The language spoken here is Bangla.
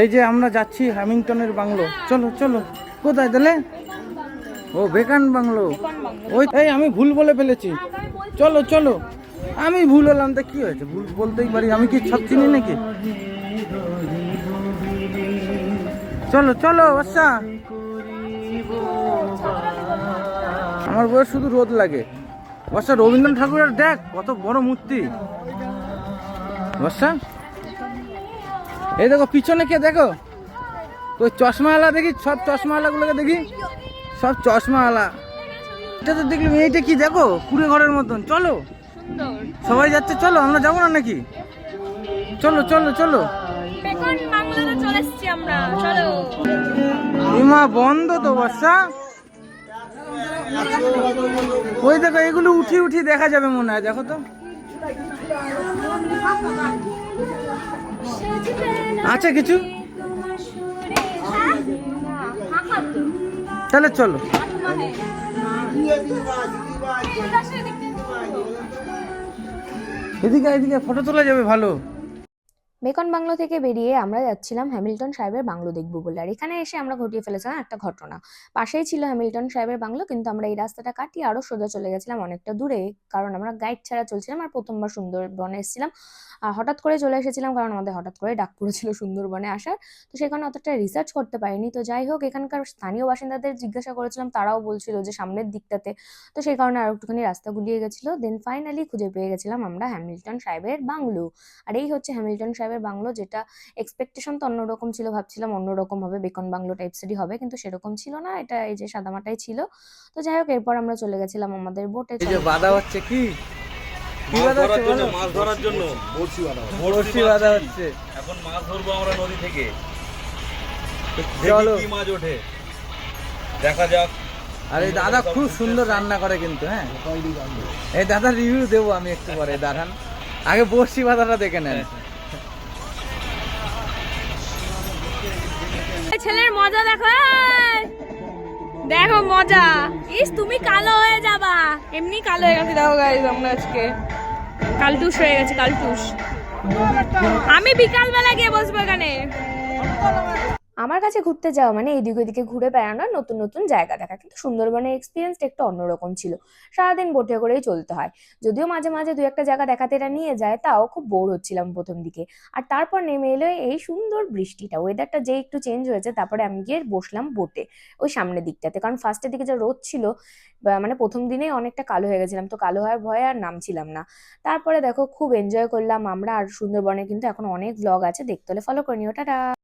এই যে আমরা যাচ্ছি হ্যামিংটনের বাংলো। চলো চলো। কোথায় তাহলে? ও বেকান বাংলো। ওই, এই আমি ভুল বলে ফেলেছি। চলো চলো। আমি ভুল হলাম, তা কি হয়েছে? ভুল বলতেই পারি। আমি কি সব চিনি নাকি? চলো চলো বাচ্চা আমার বয়স শুধু রোদ লাগে। বর্ষা রবীন্দ্রনাথ ঠাকুরের দেখ, কত বড় মূর্তি। বর্ষা এই দেখো পিছনে কে দেখো? তো চশমাওয়ালা দেখি সব চশমাওয়ালাগুলোকে দেখি। সব চশমাওয়ালা। এটা তো দেখলাম এইটা কি দেখো? কুড়ে ঘরের মতন। চলো। সবাই যাচ্ছে চলো আমরা যাব না নাকি? চলো চলো চলো। ইমা বন্ধ তো বর্ষা। ওই দেখো এগুলো উঠি উঠি দেখা যাবে মনে হয় দেখো তো। আছে কিছু? তাহলে চলো। এদিকে এদিকে ফটো তোলা যাবে ভালো। বেকন বাংলো থেকে বেরিয়ে আমরা যাচ্ছিলাম হ্যামিল্টন সাহেবের বাংলো দেখব বলে। আর এখানে এসে আমরা ঘটিয়ে ফেলেছিলাম একটা ঘটনা। পাশেই ছিল হ্যামিল্টন সাহেবের বাংলো, কিন্তু আমরা এই রাস্তাটা কাটিয়ে আরও সোজা চলে গেছিলাম অনেকটা দূরে, কারণ আমরা গাইড ছাড়া চলছিলাম আর প্রথমবার সুন্দরবনে এসেছিলাম। আর হঠাৎ করে চলে এসেছিলাম কারণ আমাদের হঠাৎ করে ডাক পড়েছিল সুন্দরবনে আসার। তো সেখানে অতটা রিসার্চ করতে পারিনি। তো যাই হোক, এখানকার স্থানীয় বাসিন্দাদের জিজ্ঞাসা করেছিলাম, তারাও বলছিল যে সামনের দিকটাতে। তো সেই কারণে আর একটুখানি রাস্তা গুলিয়ে গেছিল। দেন ফাইনালি খুঁজে পেয়ে গেছিলাম আমরা হ্যামিল্টন সাহেবের বাংলো। আর এই হচ্ছে হ্যামিল্টন সাহেবের বাংলো যেটা এক্সপেকটেশন তো অন্যরকম ছিল ভাবছিলাম অন্যরকম হবে বেকন বাংলো টাইপসেরই হবে কিন্তু সেরকম ছিল না এটা এই যে সাদামাটাই ছিল। তো যাই হোক এরপর আমরা চলে গেছিলাম আমাদের বোটে এই যে বাধা হচ্ছে কি? কি মাছ ধরার হচ্ছে জন্য মাছ ধরার জন্য। বড়শি বাঁধা বড়শি বাধা হচ্ছে। এখন মাছ ধরবো আমরা নদী থেকে। চলো। কি মাছ ওঠে। দেখা যাক। আর দাদা খুব সুন্দর রান্না করে কিন্তু হ্যাঁ? এই দাদা রিভিউ দেবো আমি একটু পরে দাঁড়ান। আগে বড়শি বাধাটা দেখে নেন। ছেলের মজা দেখো! দেখো মজা। ইস, তুমি কালো হয়ে যাবা। এমনি কালো হয়ে গেছে, দেখো গাইজ আমরা আজকে। কালটুস হয়ে গেছে, কালটুস। আমি বিকালবেলা গিয়ে বসবো এখানে। আমার কাছে ঘুরতে যাওয়া মানে এদিক ওদিকে ঘুরে বেড়ানো নতুন নতুন জায়গা দেখা। কিন্তু সুন্দরবনের এক্সপিরিয়েন্সটা একটু অন্যরকম ছিল। সারাদিন বোটে করেই চলতে হয়। যদিও মাঝে মাঝে দু একটা জায়গা দেখাতে এটা নিয়ে যায়, তাও খুব বোর হচ্ছিলাম প্রথম দিকে। আর তারপর নেমে এলো এই সুন্দর বৃষ্টিটা। ওয়েদারটা যে একটু চেঞ্জ হয়েছে, তারপরে আমি গিয়ে বসলাম বোটে ওই সামনের দিকটাতে। কারণ ফার্স্টের দিকে যে রোদ ছিল মানে প্রথম দিনেই অনেকটা কালো হয়ে গেছিলাম, তো কালো হওয়ার ভয়ে আর নামছিলাম না। তারপরে দেখো, খুব এনজয় করলাম আমরা। আর সুন্দরবনে কিন্তু এখন অনেক ব্লগ আছে, দেখতে হলে ফলো করে নিও। টাটা!